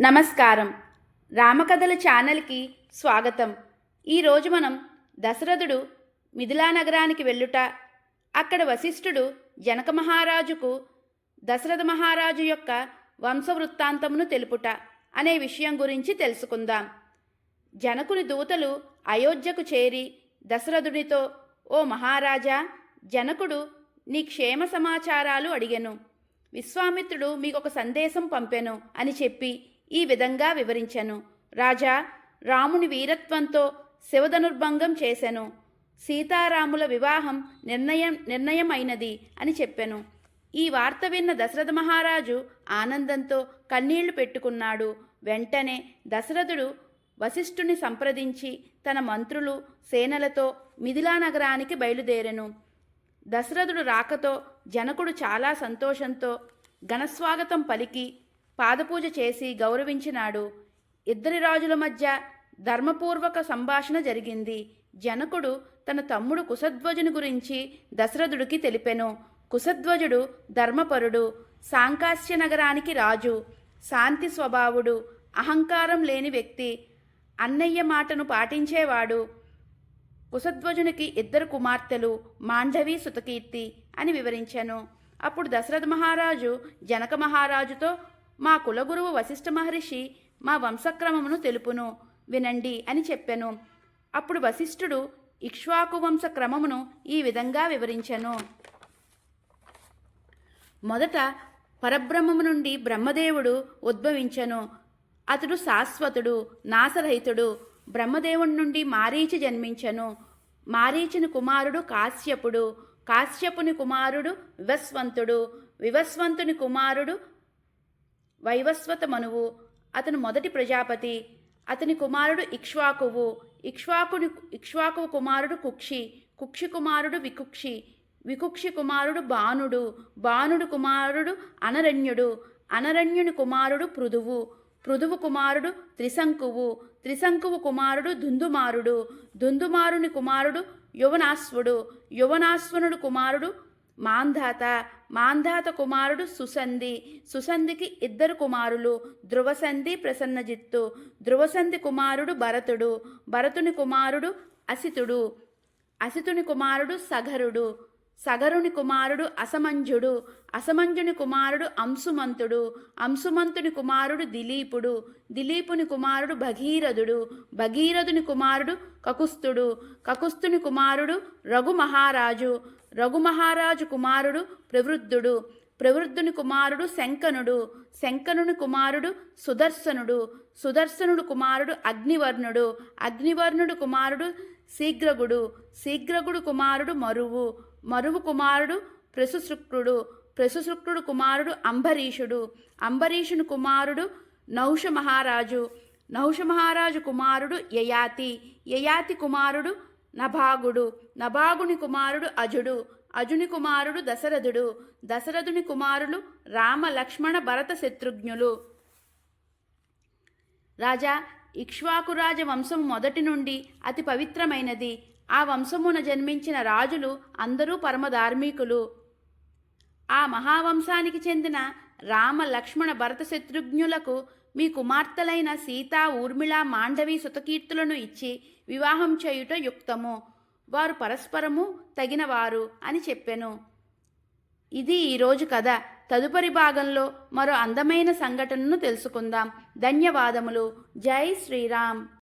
నమస్కారం. రామకథల ఛానల్కి స్వాగతం. ఈరోజు మనం దశరథుడు మిథిలా నగరానికి వెళ్ళుట అక్కడ వశిష్ఠుడు జనక మహారాజుకు దశరథ మహారాజు యొక్క వంశవృత్తాంతమును తెలుపుట అనే విషయం గురించి తెలుసుకుందాం. జనకుని దూతలు అయోధ్యకు చేరి దశరథుడితో ఓ మహారాజా జనకుడు నీ క్షేమ సమాచారాలు అడిగెను. విశ్వామిత్రుడు మీకొక సందేశం పంపెను అని చెప్పి ఈ విధంగా వివరించెను. రాజా రాముని వీరత్వంతో శివధనుర్భంగం చేసెను. సీతారాముల వివాహం నిర్ణయం నిర్ణయమైనది అని చెప్పెను. ఈ వార్త విన్న దశరథ మహారాజు ఆనందంతో కన్నీళ్ళు పెట్టుకున్నాడు. వెంటనే దశరథుడు వశిష్ఠుని సంప్రదించి తన మంత్రులు సేనలతో మిథిలా నగరానికి బయలుదేరెను. దశరథుడు రాకతో జనకుడు చాలా సంతోషంతో ఘనస్వాగతం పలికి పాదపూజ చేసి గౌరవించినాడు. ఇద్దరి రాజుల మధ్య ధర్మపూర్వక సంభాషణ జరిగింది. జనకుడు తన తమ్ముడు కుశధ్వజుని గురించి దశరథుడికి తెలిపెను. కుశధ్వజుడు ధర్మపరుడు సాంకాస్య నగరానికి రాజు శాంతి స్వభావుడు అహంకారం లేని వ్యక్తి అన్నయ్య మాటను పాటించేవాడు. కుశధ్వజునికి ఇద్దరు కుమార్తెలు మాండవి సుతకీర్తి అని వివరించాను. అప్పుడు దశరథ మహారాజు జనక మహారాజుతో మా కులగురువు వశిష్ఠ మహర్షి మా వంశక్రమమును తెలుపును వినండి అని చెప్పెను. అప్పుడు వశిష్ఠుడు ఇక్ష్వాకు వంశ క్రమమును ఈ విధంగా వివరించెను. మొదట పరబ్రహ్మము నుండి బ్రహ్మదేవుడు ఉద్భవించెను. అతడు శాశ్వతుడు నాశరహితుడు బ్రహ్మదేవుడి నుండి మారీచి జన్మించెను. మారీచుని కుమారుడు కాశ్యపుడు కాశ్యపుని కుమారుడు వివస్వంతుడు వివస్వంతుని కుమారుడు వైవస్వత మనువు అతను మొదటి ప్రజాపతి. అతని కుమారుడు ఇక్ష్వాకువు. ఇక్ష్వాకుని ఇక్ష్వాకు కుమారుడు కుక్షి. కుక్షి కుమారుడు వికుక్షి. వికుక్షి కుమారుడు బాణుడు బాణుడు కుమారుడు అనరణ్యుడు. అనరణ్యుని కుమారుడు పృథువు పృథువు కుమారుడు త్రిశంకువు. త్రిశంకువు కుమారుడు దుందుమారుడు. దుందుమారుని కుమారుడు యువనాశ్వుడు. యువనాశ్వనుడు కుమారుడు మాంధాత. మాంధాత కుమారుడు సుసంధి. సుసంధికి ఇద్దరు కుమారులు ధ్రువసంధి ప్రసన్నజిత్తు ధ్రువసంధి కుమారుడు భరతుడు భరతుని కుమారుడు అసితుడు అసితుని కుమారుడు సగరుడు సగరుని కుమారుడు అసమంజుడు అసమంజుని కుమారుడు అంశుమంతుడు అంశుమంతుని కుమారుడు దిలీపుడు దిలీపుని కుమారుడు భగీరథుడు భగీరథుని కుమారుడు కకుస్తుడు కకుస్తుని కుమారుడు రఘుమహారాజు రఘుమహారాజు కుమారుడు ప్రవృద్ధుడు ప్రవృద్ధుని కుమారుడు శంకనుడు శంకనుని కుమారుడు సుదర్శనుడు సుదర్శనుడు కుమారుడు అగ్నివర్ణుడు అగ్నివర్ణుడు కుమారుడు శీఘ్రగుడు శీఘ్రగుడు కుమారుడు మరువు మరువు కుమారుడు ప్రసుశుక్రుడు ప్రసుశుక్రుడు కుమారుడు అంబరీషుడు అంబరీషుని కుమారుడు నౌష మహారాజు నౌష మహారాజు కుమారుడు యయాతి యయాతి కుమారుడు నభాగుడు నభాగుని కుమారుడు అజుడు అజుని కుమారుడు దశరథుడు. దశరథుని కుమారులు రామ లక్ష్మణ భరత శత్రుఘ్నులు. రాజా ఇక్ష్వాకురాజ వంశం మొదటి నుండి అతి పవిత్రమైనది. ఆ వంశమున జన్మించిన రాజులు అందరూ పరమధార్మికులు. ఆ మహావంశానికి చెందిన రామ లక్ష్మణ భరత శత్రుఘ్నులకు మీ కుమార్తెలైన సీత ఊర్మిళ మాండవి సుతకీర్తులను ఇచ్చి వివాహం చేయుట యుక్తము. వారు పరస్పరము తగినవారు అని చెప్పెను. ఇది ఈరోజు కథ. తదుపరి భాగంలో మరో అందమైన సంఘటనను తెలుసుకుందాం. ధన్యవాదములు. జై శ్రీరామ్.